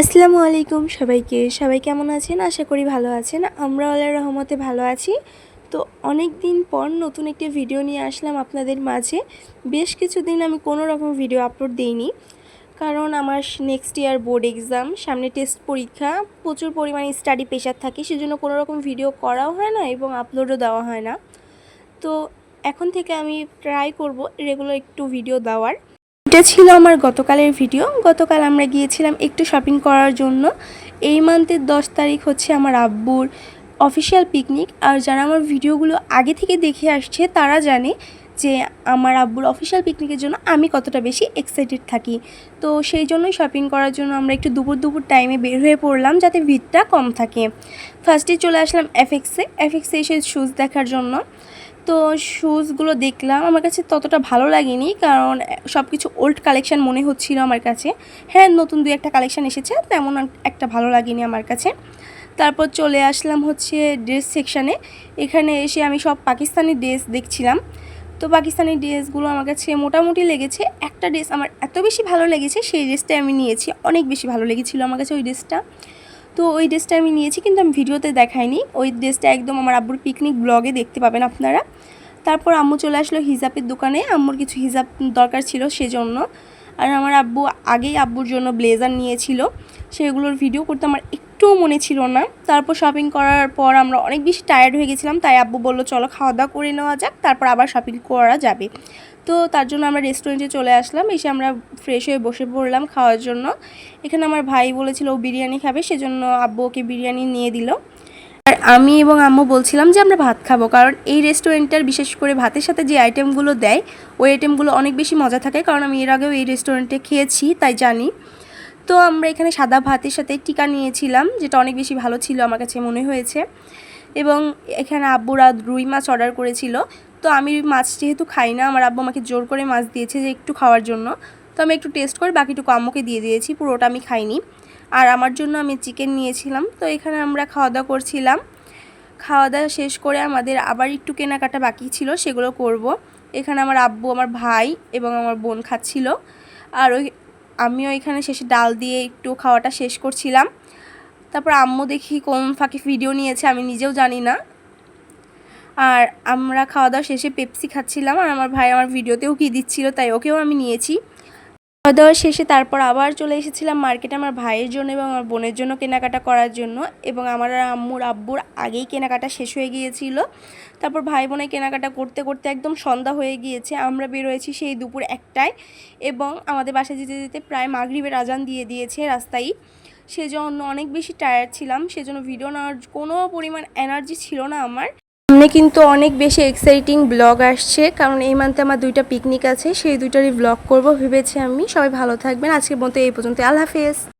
আসসালামু আলাইকুম সবাইকে। সবাই কেমন আছেন? আশা করি ভালো আছেন। আমরা আল্লাহর রহমতে ভালো আছি। তো অনেক দিন পর নতুন একটি ভিডিও নিয়ে আসলাম আপনাদের মাঝে। বেশ কিছুদিন আমি কোনো রকম ভিডিও আপলোড দিইনি। কারণ আমার নেক্সট ইয়ার বোর্ড এক্সাম সামনে টেস্ট পরীক্ষা, প্রচুর পরিমাণে স্টাডি প্রেশার থাকে, সেজন্য কোনো রকম ভিডিও করাও হয় না এবং আপলোডও দেওয়া হয় না। তো এখন থেকে আমি ট্রাই করব রেগুলার একটু ভিডিও দেওয়ার। এটা ছিল আমার গতকালের ভিডিও। গতকাল আমরা গিয়েছিলাম একটু শপিং করার জন্য। এই মান্থের দশ তারিখ হচ্ছে আমার আব্বুর অফিসিয়াল পিকনিক আর যারা আমার ভিডিওগুলো আগে থেকে দেখে আসছে, তারা জানে যে আমার আব্বুর অফিসিয়াল পিকনিকের জন্য আমি কতটা বেশি এক্সাইটেড থাকি। তো সেই জন্যই শপিং করার জন্য আমরা একটু দুপুর দুপুর টাইমে বের হয়ে পড়লাম যাতে ভিড়টা কম থাকে। ফার্স্টে চলে আসলাম এফএক্সে এফএক্সে এসে শুজ দেখার জন্য। তো শ্যুজগুলো দেখলাম, আমার কাছে ততটা ভালো লাগেনি কারণ সব কিছু ওল্ড কালেকশান মনে হচ্ছিল আমার কাছে। হ্যাঁ নতুন দুই একটা কালেকশান এসেছে, তেমন একটা ভালো লাগেনি আমার কাছে। তারপর চলে আসলাম হচ্ছে ড্রেস সেকশানে এখানে এসে আমি সব পাকিস্তানি ড্রেস দেখছিলাম। তো পাকিস্তানি ড্রেসগুলো আমার কাছে মোটামুটি লেগেছে। একটা ড্রেস আমার এত বেশি ভালো লেগেছে, সেই ড্রেসটাই আমি নিয়েছি। অনেক বেশি ভালো লেগেছিলো আমার কাছে ওই ড্রেসটা তো ওই ড্রেসটা আমি নিয়েছি, কিন্তু আমি ভিডিওতে দেখাইনি। ওই ড্রেসটা একদম আমার আব্বুর পিকনিক ব্লগে দেখতে পাবেন আপনারা। তারপর আম্মু চলে আসলো হিজাবের দোকানে। আম্মুর কিছু হিজাব দরকার ছিল সেজন্য। আর আমার আব্বু আগেই আব্বুর জন্য ব্লেজার নিয়েছিল। সেগুলোর ভিডিও করতে আমার একটুও মনে ছিল না। তারপর শপিং করার পর আমরা অনেক বেশি টায়ার্ড হয়ে গেছিলাম। তাই আব্বু বলল, চলো খাওয়া দাওয়া করে নেওয়া যাক, তারপর আবার শপিং করা যাবে। তো তার জন্য আমরা রেস্টুরেন্টে চলে আসলাম। এসে আমরা ফ্রেশ হয়ে বসে পড়লাম খাওয়ার জন্য। এখানে আমার ভাই বলেছিল, ও বিরিয়ানি খাবে। সেজন্য আব্বু ওকে বিরিয়ানি নিয়ে দিল। আমি এবং আম্মু বলছিলাম যে আমরা ভাত খাব, কারণ এই রেস্টুরেন্টটার বিশেষ করে ভাতের সাথে যে আইটেমগুলো দেয়, ওই আইটেমগুলো অনেক বেশি মজা থাকে, কারণ আমি এর আগেও এই রেস্টুরেন্টে খেয়েছি, তাই জানি। তো আমরা এখানে সাদা ভাতের সাথে টিকা নিয়েছিলাম, যেটা অনেক বেশি ভালো ছিল আমার কাছে মনে হয়েছে। এবং এখানে আব্বুরা রুই মাছ অর্ডার করেছিল। তো আমি মাছ যেহেতু খাই না, আমার আব্বু আমাকে জোর করে মাছ দিয়েছে যে একটু খাওয়ার জন্য। তো আমি একটু টেস্ট করে বাকিটুকু আম্মুকে দিয়ে দিয়েছি, পুরোটা আমি খাইনি। আর আমার জন্য আমি চিকেন নিয়েছিলাম। তো এখানে আমরা খাওয়া দাওয়া করছিলাম। খাওয়া দাওয়া শেষ করে আমাদের আবার একটু কেনাকাটা বাকি ছিল, সেগুলো করব। এখানে আমার আব্বু, আমার ভাই এবং আমার বোন খাচ্ছিল। আর ওই আমিও এখানে শেষে ডাল দিয়ে একটু খাওয়াটা শেষ করছিলাম। তারপর আম্মু দেখি কোন ফাঁকে ভিডিও নিয়েছে, আমি নিজেও জানি না। আর আমরা খাওয়া দাওয়া শেষে পেপসি খাচ্ছিলাম, আর আমার ভাই আমার ভিডিওতেও কি দিচ্ছিল, তাই ওকেও আমি নিয়েছি। খাওয়া দাওয়া শেষে তারপর আবার চলে এসেছিলাম মার্কেটে আমার ভাইয়ের জন্য এবং আমার বোনের জন্য কেনাকাটা করার জন্য এবং আমার আম্মুর আব্বুর আগেই কেনাকাটা শেষ হয়ে গিয়েছিল। তারপর ভাই বোনের কেনাকাটা করতে করতে একদম সন্ধ্যা হয়ে গিয়েছে। আমরা বেরোয়েছি সেই দুপুর একটায় এবং আমাদের বাসায় যেতে যেতে প্রায় মাগরিবের আজান দিয়ে দিয়েছে রাস্তায়। সেজন্য অনেক বেশি টায়ার্ড ছিলাম, সেজন্য ভিডিও নেওয়ার কোনো পরিমাণ এনার্জি ছিল না আমার। সামনে কিন্তু অনেক বেশি এক্সাইটিং ব্লগ আসছে, কারণ এই মান্থে আমার দুইটা পিকনিক আছে, সেই দুইটারই ব্লগ করব, ভেবেছি আমি। সবাই ভালো থাকবেন, আজকের মতো এই পর্যন্ত আল্লাহ হাফেজ।